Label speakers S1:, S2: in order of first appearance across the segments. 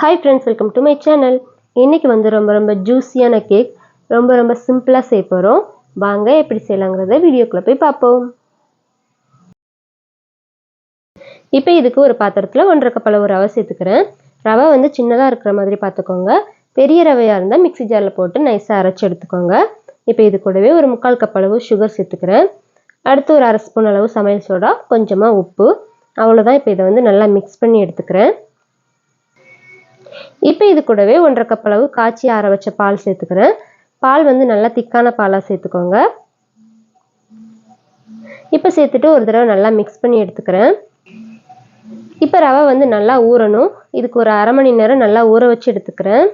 S1: Hi friends welcome to my channel இன்றைக்கி வந்து ரொம்ப ரொம்ப ஜூஸியான கேக் ரொம்ப ரொம்ப சிம்பிளாக செய்ய போகிறோம் வாங்க எப்படி செய்யலாங்கிறத வீடியோக்குள்ளே போய் பார்ப்போம். இப்போ இதுக்கு ஒரு பாத்திரத்தில் ஒன்றரை கப் அளவு ரவை சேர்த்துக்கிறேன். ரவை வந்து சின்னதாக இருக்கிற மாதிரி பார்த்துக்கோங்க. பெரிய ரவையாக இருந்தால் மிக்ஸி ஜாரில் போட்டு நைஸாக அரைச்சி எடுத்துக்கோங்க. இப்போ இது கூடவே ஒரு முக்கால் கப் அளவு சுகர் சேர்த்துக்கிறேன். அடுத்து ஒரு அரை ஸ்பூன் அளவு சமையல் சோடா கொஞ்சமாக உப்பு. அவ்வளோதான் இப்போ இதை வந்து நல்லா மிக்ஸ் பண்ணி எடுத்துக்கிறேன். இப்போ இது கூடவே ஒன்றரை கப் அளவு காய்ச்சி ஆற வச்ச பால் சேர்த்துக்கிறேன். பால் வந்து நல்லா திக்கான பாலாக சேர்த்துக்கோங்க. இப்போ சேர்த்துட்டு ஒரு தடவை நல்லா மிக்ஸ் பண்ணி எடுத்துக்கிறேன். இப்போ ரவை வந்து நல்லா ஊறணும். இதுக்கு ஒரு அரை மணி நேரம் நல்லா ஊற வச்சு எடுத்துக்கிறேன்.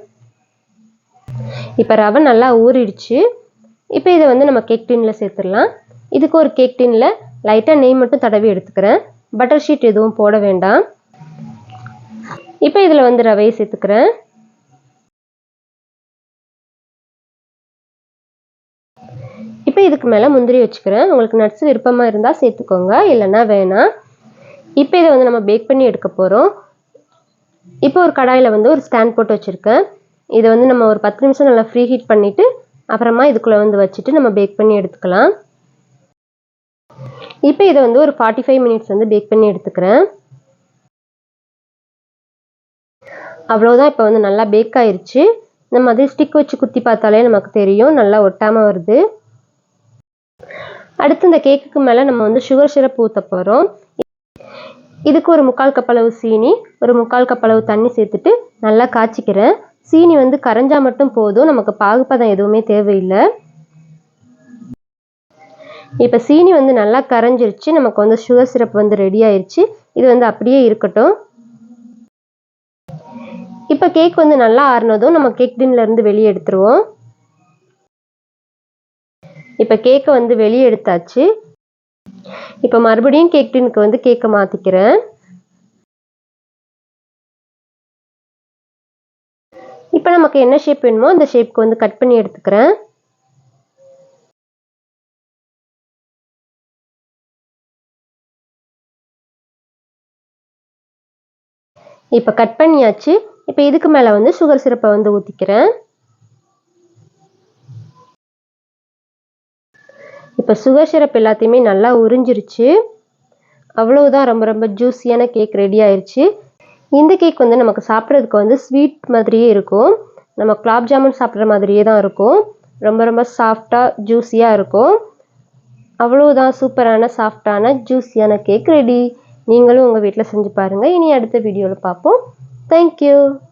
S1: இப்போ ரவை நல்லா ஊறிடுச்சு. இப்போ இதை வந்து நம்ம கேக் டின்னில் சேர்த்துடலாம். இதுக்கு ஒரு கேக் டின்னில் லைட்டாக நெய் மட்டும் தடவி எடுத்துக்கிறேன். பட்டர் ஷீட் எதுவும் போட வேண்டாம். இப்போ இதில் வந்து ரவையை சேர்த்துக்கிறேன். இப்போ இதுக்கு மேலே முந்திரி வச்சுக்கிறேன். உங்களுக்கு நட்ஸ் விருப்பமாக இருந்தால் சேர்த்துக்கோங்க. இல்லைன்னா வேணாம். இப்போ இதை வந்து நம்ம பேக் பண்ணி எடுக்க போகிறோம் இப்போ ஒரு கடாயில் வந்து ஒரு ஸ்டாண்ட் போட்டு வச்சுருக்கேன். இதை வந்து நம்ம ஒரு பத்து நிமிஷம் நல்லா ஃப்ரீ ஹீட் பண்ணிவிட்டு அப்புறமா இதுக்குள்ளே வந்து வச்சுட்டு நம்ம பேக் பண்ணி எடுத்துக்கலாம். இப்போ இதை வந்து ஒரு ஃபார்ட்டி ஃபைவ் மினிட்ஸ் வந்து பேக் பண்ணி எடுத்துக்கிறேன். அவ்வளோதான் இப்போ வந்து நல்லா பேக் ஆயிடுச்சு நம்ம அதே ஸ்டிக் வச்சு குத்தி பார்த்தாலே நமக்கு தெரியும். நல்லா ஒட்டாமல் வருது. அடுத்து இந்த கேக்குக்கு மேலே நம்ம வந்து சுகர் சிரப் ஊற்ற போகிறோம் இதுக்கு ஒரு முக்கால் கப்பளவு சீனி ஒரு முக்கால் கப்பளவு தண்ணி சேர்த்துட்டு நல்லா காய்ச்சிக்கிறேன். சீனி வந்து கரைஞ்சா மட்டும் போதும். நமக்கு பாகுப்பதம் எதுவுமே தேவையில்லை. இப்போ சீனி வந்து நல்லா கரைஞ்சிருச்சு. நமக்கு வந்து சுகர் சிரப் வந்து ரெடி ஆயிடுச்சு இது வந்து அப்படியே இருக்கட்டும். இப்போ கேக் வந்து நல்லா ஆறுனதும் நம்ம கேக் டின்ல இருந்து வெளியே எடுத்துருவோம். இப்போ கேக்கை வந்து வெளியே எடுத்தாச்சு. இப்போ மறுபடியும் கேக் டின்னுக்கு வந்து கேக்கை மாற்றிக்கிறேன் இப்போ நமக்கு என்ன ஷேப் வேணுமோ அந்த ஷேப்க்கு வந்து கட் பண்ணி எடுத்துக்கிறேன். இப்போ கட் பண்ணியாச்சு. இப்போ இதுக்கு மேலே வந்து சுகர் சிரப்பை வந்து ஊற்றிக்கிறேன் இப்போ சுகர் சிரப் எல்லாத்தையுமே நல்லா உறிஞ்சிருச்சு. அவ்வளவுதான் ரொம்ப ரொம்ப ஜூஸியான கேக் ரெடி ஆயிடுச்சு இந்த கேக் வந்து நமக்கு சாப்பிட்றதுக்கு வந்து ஸ்வீட் மாதிரியே இருக்கும். நம்ம குலாப் ஜாமுன் சாப்பிட்ற மாதிரியே தான் இருக்கும். ரொம்ப ரொம்ப சாஃப்டாக ஜூஸியாக இருக்கும். அவ்வளோதான் சூப்பரான சாஃப்டான ஜூஸியான கேக் ரெடி நீங்களும் உங்கள் வீட்டில் செஞ்சு பாருங்கள் இனி அடுத்த வீடியோவில் பார்ப்போம் Thank you.